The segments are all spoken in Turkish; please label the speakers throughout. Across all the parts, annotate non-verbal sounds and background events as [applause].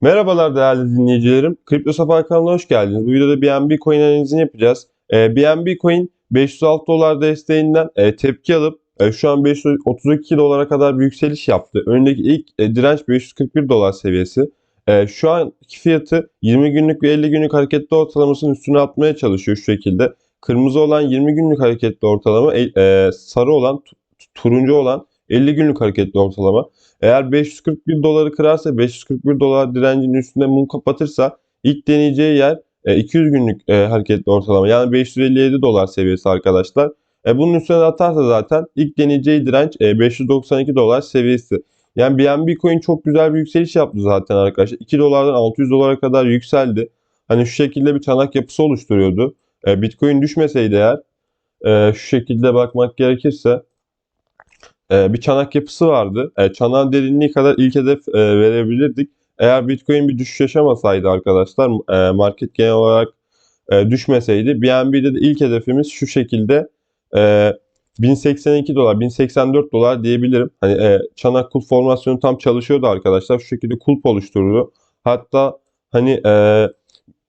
Speaker 1: Merhabalar değerli dinleyicilerim. Kripto Safa kanalına hoş geldiniz. Bu videoda BNB coin analizini yapacağız. Ee, BNB coin 506 dolar desteğinden e, tepki alıp e, şu an 532 dolara kadar bir yükseliş yaptı. Önündeki ilk e, direnç 541 dolar seviyesi. E, şu anki fiyatı 20 günlük ve 50 günlük hareketli ortalamasının üstüne atmaya çalışıyor şu şekilde. Kırmızı olan 20 günlük hareketli ortalama, e, e, sarı olan, tu- turuncu olan 50 günlük hareketli ortalama. Eğer 541 doları kırarsa 541 dolar direncinin üstünde mum kapatırsa ilk deneyeceği yer e, 200 günlük e, hareketli ortalama yani 557 dolar seviyesi arkadaşlar. E, bunun üstüne atarsa zaten ilk deneyeceği direnç e, 592 dolar seviyesi. Yani BNB coin çok güzel bir yükseliş yaptı zaten arkadaşlar. 2 dolardan 600 dolara kadar yükseldi. Hani şu şekilde bir çanak yapısı oluşturuyordu. E, Bitcoin düşmeseydi eğer e, şu şekilde bakmak gerekirse e, bir çanak yapısı vardı. E, çanağın derinliği kadar ilk hedef e, verebilirdik. Eğer Bitcoin bir düşüş yaşamasaydı arkadaşlar, e, market genel olarak e, düşmeseydi, BNB'de de ilk hedefimiz şu şekilde e, 1082 dolar, 1084 dolar diyebilirim. Hani e, çanak kulp formasyonu tam çalışıyordu arkadaşlar. Şu şekilde kulp oluşturdu. Hatta hani e,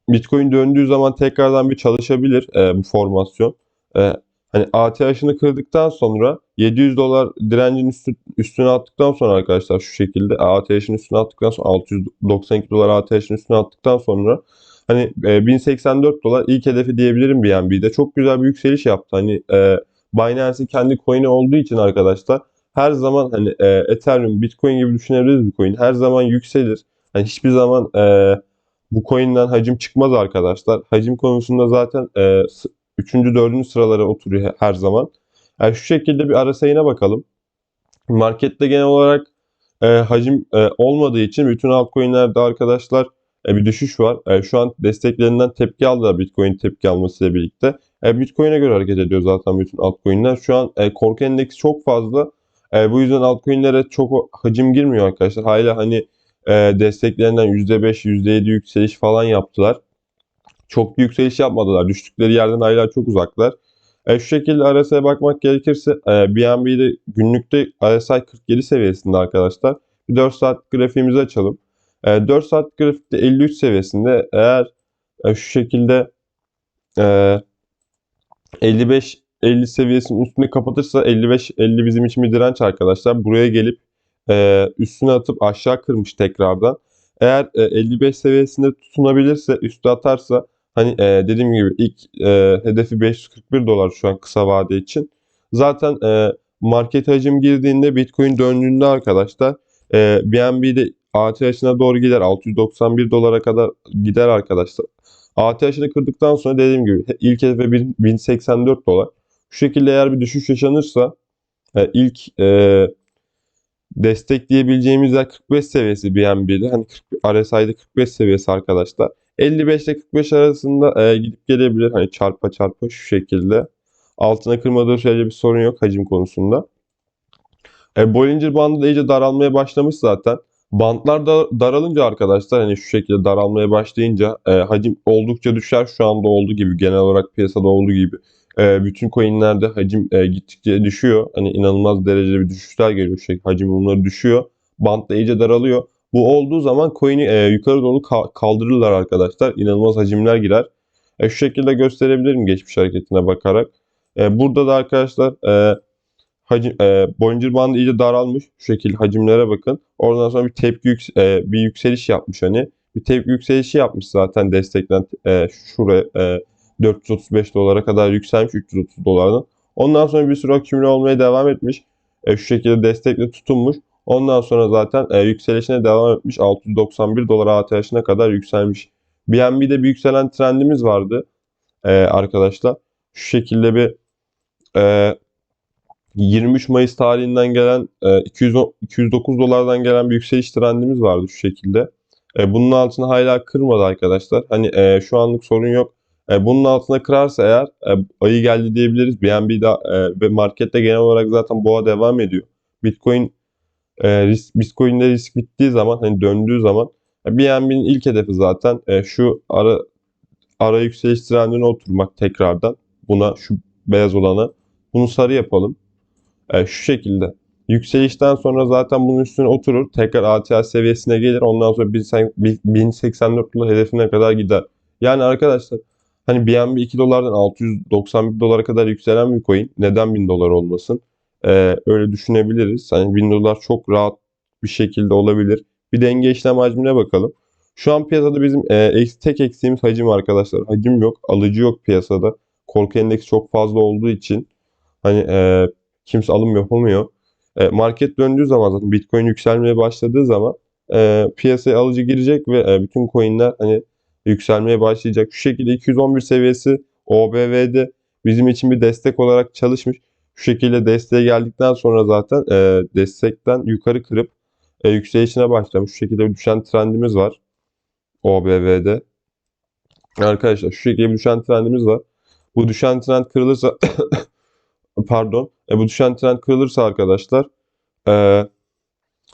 Speaker 1: Bitcoin döndüğü zaman tekrardan bir çalışabilir e, bu formasyon. E, Hani ATH'ını kırdıktan sonra 700 dolar direncin üstü, üstüne attıktan sonra arkadaşlar şu şekilde ATH'ın üstüne attıktan sonra 692 dolar ATH'ın üstüne attıktan sonra hani e, 1084 dolar ilk hedefi diyebilirim BNB'de. Çok güzel bir yükseliş yaptı. Hani e, Binance'in kendi coin'i olduğu için arkadaşlar her zaman hani e, Ethereum, Bitcoin gibi düşünebiliriz bu coin. Her zaman yükselir. Hani hiçbir zaman e, bu coin'den hacim çıkmaz arkadaşlar. Hacim konusunda zaten e, 3. 4. sıralara oturuyor her zaman. Yani şu şekilde bir RSI'ne bakalım. Markette genel olarak e, hacim e, olmadığı için bütün altcoin'lerde arkadaşlar e, bir düşüş var. E, şu an desteklerinden tepki aldılar Bitcoin tepki almasıyla birlikte. E, Bitcoin'e göre hareket ediyor zaten bütün altcoin'ler. Şu an e, korku endeksi çok fazla. E, bu yüzden altcoin'lere çok hacim girmiyor arkadaşlar. Hala hani e, desteklerinden %5, %7 yükseliş falan yaptılar çok bir yükseliş yapmadılar. Düştükleri yerden hala çok uzaklar. E, şu şekilde RSI'ye bakmak gerekirse e, BNB'de günlükte RSI 47 seviyesinde arkadaşlar. Bir 4 saat grafiğimizi açalım. E, 4 saat grafikte 53 seviyesinde eğer e, şu şekilde e, 55 50 seviyesinin üstünde kapatırsa 55 50 bizim için bir direnç arkadaşlar. Buraya gelip e, üstüne atıp aşağı kırmış tekrardan. Eğer e, 55 seviyesinde tutunabilirse, üstü atarsa hani e, dediğim gibi ilk e, hedefi 541 dolar şu an kısa vade için. Zaten e, market hacim girdiğinde Bitcoin döndüğünde arkadaşlar e, BNB'de ATH'ine doğru gider. 691 dolara kadar gider arkadaşlar. ATH'ini kırdıktan sonra dediğim gibi ilk hedefe 1084 dolar. Şu şekilde eğer bir düşüş yaşanırsa e, ilk e, destekleyebileceğimiz yer 45 seviyesi BNB'de. Hani 40, RSI'de 45 seviyesi arkadaşlar. 55 ile 45 arasında e, gidip gelebilir. Hani çarpa çarpa şu şekilde. Altına kırmadığı sürece bir sorun yok hacim konusunda. E, Bollinger bandı da iyice daralmaya başlamış zaten. Bantlar da daralınca arkadaşlar hani şu şekilde daralmaya başlayınca e, hacim oldukça düşer. Şu anda olduğu gibi genel olarak piyasada olduğu gibi. E, bütün coinlerde hacim e, gittikçe düşüyor. Hani inanılmaz derecede bir düşüşler geliyor. Şey, hacim bunları düşüyor. Bant da iyice daralıyor. Bu olduğu zaman coin'i e, yukarı doğru ka- kaldırırlar arkadaşlar. İnanılmaz hacimler girer. E, şu şekilde gösterebilirim geçmiş hareketine bakarak. E, burada da arkadaşlar e, hacim, e, Bollinger bandı iyice daralmış. Şu şekilde hacimlere bakın. Oradan sonra bir tepki yüks- e, bir yükseliş yapmış hani. Bir tepki yükselişi yapmış zaten destekten e, şuraya e, 435 dolara kadar yükselmiş 330 dolardan. Ondan sonra bir süre akümüle olmaya devam etmiş. E, şu şekilde destekle tutunmuş. Ondan sonra zaten e, yükselişine devam etmiş. 691 dolar ATH'ine kadar yükselmiş. BNB'de bir yükselen trendimiz vardı e, arkadaşlar. Şu şekilde bir e, 23 Mayıs tarihinden gelen e, 210 209 dolardan gelen bir yükseliş trendimiz vardı şu şekilde. E, bunun altını hala kırmadı arkadaşlar. Hani e, şu anlık sorun yok. E, bunun altına kırarsa eğer e, ayı geldi diyebiliriz. BNB de, e, ve markette genel olarak zaten boğa devam ediyor. Bitcoin e, risk, Bitcoin'de risk bittiği zaman hani döndüğü zaman e, BNB'nin ilk hedefi zaten e, şu ara ara yükseliş trendine oturmak tekrardan. Buna şu beyaz olana bunu sarı yapalım. E, şu şekilde. Yükselişten sonra zaten bunun üstüne oturur. Tekrar ATH seviyesine gelir. Ondan sonra 1084 dolar hedefine kadar gider. Yani arkadaşlar hani BNB 2 dolardan 691 dolara kadar yükselen bir coin. Neden 1000 dolar olmasın? Ee, öyle düşünebiliriz. Hani 1000 dolar çok rahat bir şekilde olabilir. Bir denge işlem hacmine bakalım. Şu an piyasada bizim e, tek eksiğimiz hacim arkadaşlar. Hacim yok, alıcı yok piyasada. Korku endeksi çok fazla olduğu için hani e, kimse alım yapamıyor. E, market döndüğü zaman zaten Bitcoin yükselmeye başladığı zaman e, piyasaya alıcı girecek ve e, bütün coinler hani yükselmeye başlayacak. Şu şekilde 211 seviyesi OBV'de bizim için bir destek olarak çalışmış. Şu şekilde desteğe geldikten sonra zaten e, destekten yukarı kırıp e, yükselişine başlamış. Şu şekilde düşen trendimiz var. OBV'de. Arkadaşlar şu şekilde düşen trendimiz var. Bu düşen trend kırılırsa [coughs] pardon. E, bu düşen trend kırılırsa arkadaşlar e,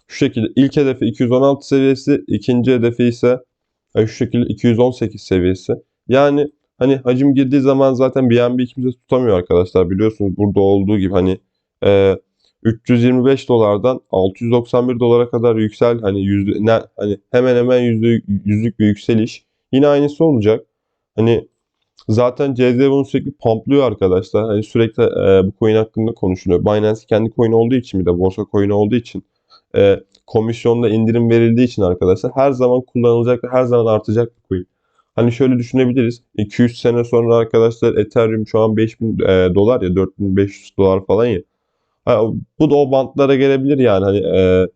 Speaker 1: şu şekilde ilk hedefi 216 seviyesi, ikinci hedefi ise e, şu şekilde 218 seviyesi. Yani hani hacim girdiği zaman zaten BNB kimse tutamıyor arkadaşlar. Biliyorsunuz burada olduğu gibi hani e, 325 dolardan 691 dolara kadar yüksel hani yüzde ne hani hemen hemen yüzde yüzlük bir yükseliş. Yine aynısı olacak. Hani zaten CZ bunu sürekli pumplıyor arkadaşlar. Hani sürekli e, bu coin hakkında konuşuluyor. Binance kendi coin olduğu için bir de borsa coin olduğu için e, komisyonda indirim verildiği için arkadaşlar her zaman kullanılacak ve her zaman artacak bir coin. Hani şöyle düşünebiliriz. 200 sene sonra arkadaşlar Ethereum şu an 5000 e, dolar ya 4500 dolar falan ya. Ha, bu da o bantlara gelebilir yani hani e,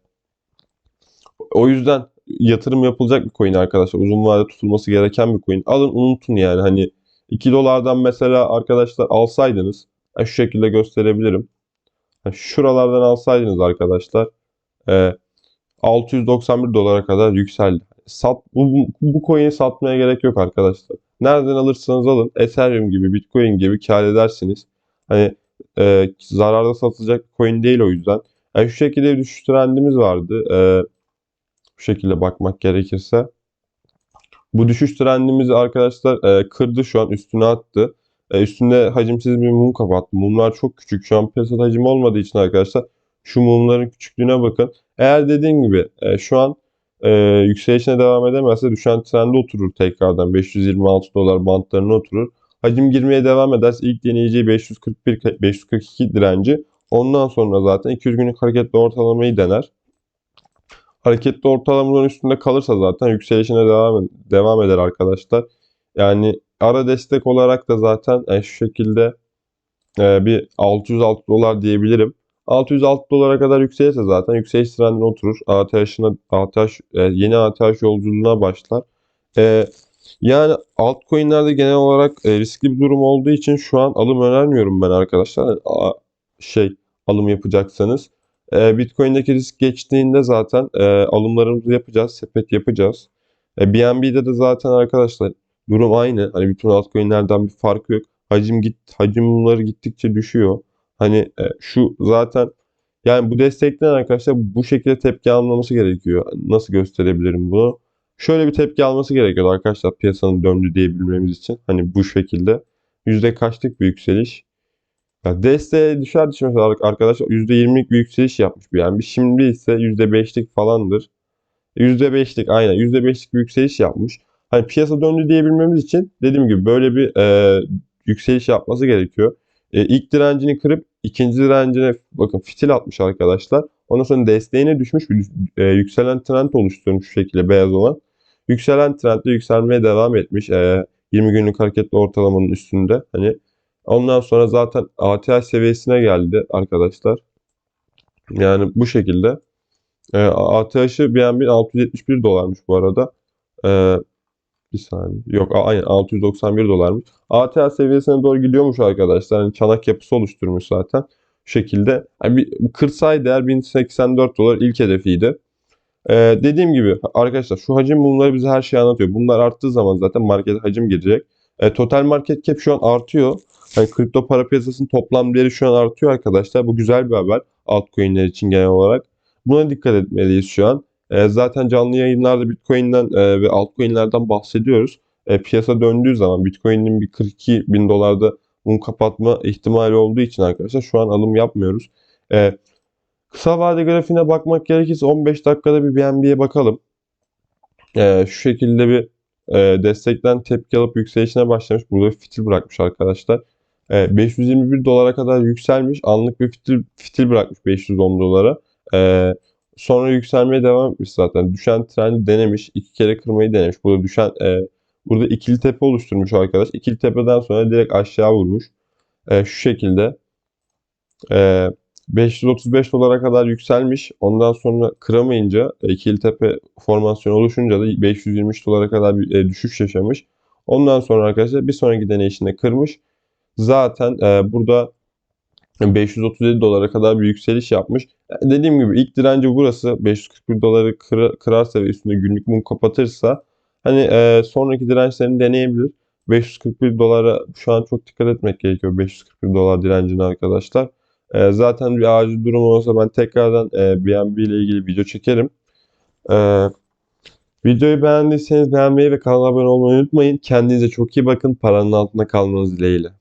Speaker 1: o yüzden yatırım yapılacak bir coin arkadaşlar. Uzun vadede tutulması gereken bir coin. Alın unutun yani hani 2 dolardan mesela arkadaşlar alsaydınız şu şekilde gösterebilirim. Şuralardan alsaydınız arkadaşlar e, 691 dolara kadar yükseldi. Sat, bu, bu coin'i satmaya gerek yok arkadaşlar. Nereden alırsanız alın Ethereum gibi Bitcoin gibi kar edersiniz. Hani e, zararda satılacak coin değil o yüzden. Yani şu şekilde bir düşüş trendimiz vardı. E, bu şekilde bakmak gerekirse. Bu düşüş trendimizi arkadaşlar e, kırdı şu an üstüne attı. E, üstünde hacimsiz bir mum kapattı. Mumlar çok küçük. Şu an piyasada hacim olmadığı için arkadaşlar şu mumların küçüklüğüne bakın. Eğer dediğim gibi e, şu an e, yükselişine devam edemezse düşen trende oturur tekrardan. 526 dolar bantlarına oturur. Hacim girmeye devam ederse ilk deneyeceği 541 542 direnci. Ondan sonra zaten 200 günlük hareketli ortalamayı dener. Hareketli ortalamanın üstünde kalırsa zaten yükselişine devam devam eder arkadaşlar. Yani ara destek olarak da zaten e, şu şekilde e, bir 606 dolar diyebilirim. 606 dolara kadar yükselirse zaten yükseliş trendine oturur. ATH'ına ATH, e, yeni ATH yolculuğuna başlar. E, yani altcoin'lerde genel olarak e, riskli bir durum olduğu için şu an alım önermiyorum ben arkadaşlar. Şey alım yapacaksanız. E, Bitcoin'deki risk geçtiğinde zaten alımlarımızı yapacağız, sepet yapacağız. BNB'de de zaten arkadaşlar durum aynı. Hani bütün altcoin'lerden bir farkı yok. Hacim git hacimleri gittikçe düşüyor. Hani e, şu zaten yani bu destekten arkadaşlar bu şekilde tepki almaması gerekiyor. Nasıl gösterebilirim bunu? Şöyle bir tepki alması gerekiyor arkadaşlar piyasanın döndü diyebilmemiz için. Hani bu şekilde. Yüzde kaçlık bir yükseliş? Ya desteğe düşer düşmez arkadaşlar %20'lik bir yükseliş yapmış yani. Şimdi ise %5'lik falandır. %5'lik aynen %5'lik bir yükseliş yapmış. Hani piyasa döndü diyebilmemiz için dediğim gibi böyle bir e, yükseliş yapması gerekiyor. E, ilk direncini kırıp ikinci direncine bakın fitil atmış arkadaşlar. Ondan sonra desteğine düşmüş bir e, yükselen trend oluşturmuş şu şekilde beyaz olan. Yükselen trendde yükselmeye devam etmiş. E, 20 günlük hareketli ortalamanın üstünde. Hani ondan sonra zaten ATH seviyesine geldi arkadaşlar. Yani bu şekilde. E, ATH'ı BNB 671 dolarmış bu arada. E, bir saniye. Yok aynen 691 dolarmış. ATH seviyesine doğru gidiyormuş arkadaşlar. Yani çanak yapısı oluşturmuş zaten. Şu şekilde. Yani bir, kırsay değer 1084 dolar ilk hedefiydi. Ee, dediğim gibi arkadaşlar şu hacim bunları bize her şeyi anlatıyor. Bunlar arttığı zaman zaten market hacim girecek. Ee, total market cap şu an artıyor. Yani kripto para piyasasının toplam değeri şu an artıyor arkadaşlar. Bu güzel bir haber altcoin'ler için genel olarak. Buna dikkat etmeliyiz şu an. E, zaten canlı yayınlarda Bitcoin'den e, ve altcoin'lerden bahsediyoruz. E, piyasa döndüğü zaman Bitcoin'in bir 42 bin dolarda bunu kapatma ihtimali olduğu için arkadaşlar şu an alım yapmıyoruz. Kısa vade grafiğine bakmak gerekirse 15 dakikada bir BNB'ye bakalım. Şu şekilde bir destekten tepki alıp yükselişine başlamış. Burada bir fitil bırakmış arkadaşlar. Ee, 521 dolara kadar yükselmiş. Anlık bir fitil, fitil bırakmış 510 dolara. Ee, sonra yükselmeye devam etmiş zaten. Düşen trendi denemiş. iki kere kırmayı denemiş. Burada düşen e, burada ikili tepe oluşturmuş arkadaş. İkili tepeden sonra direkt aşağı vurmuş. Ee, şu şekilde. Ee, 535 dolara kadar yükselmiş. Ondan sonra kıramayınca e, ikili tepe formasyonu oluşunca da 523 dolara kadar bir e, düşüş yaşamış. Ondan sonra arkadaşlar bir sonraki deneyişinde kırmış. Zaten e, burada 537 dolara kadar bir yükseliş yapmış. Dediğim gibi ilk direnci burası. 541 doları kıra- kırarsa ve üstünde günlük mum kapatırsa hani e, sonraki dirençlerini deneyebilir. 541 dolara şu an çok dikkat etmek gerekiyor. 541 dolar direncine arkadaşlar. E, zaten bir acil durum olsa ben tekrardan e, BNB ile ilgili video çekerim. E, videoyu beğendiyseniz beğenmeyi ve kanala abone olmayı unutmayın. Kendinize çok iyi bakın. Paranın altında kalmanız dileğiyle.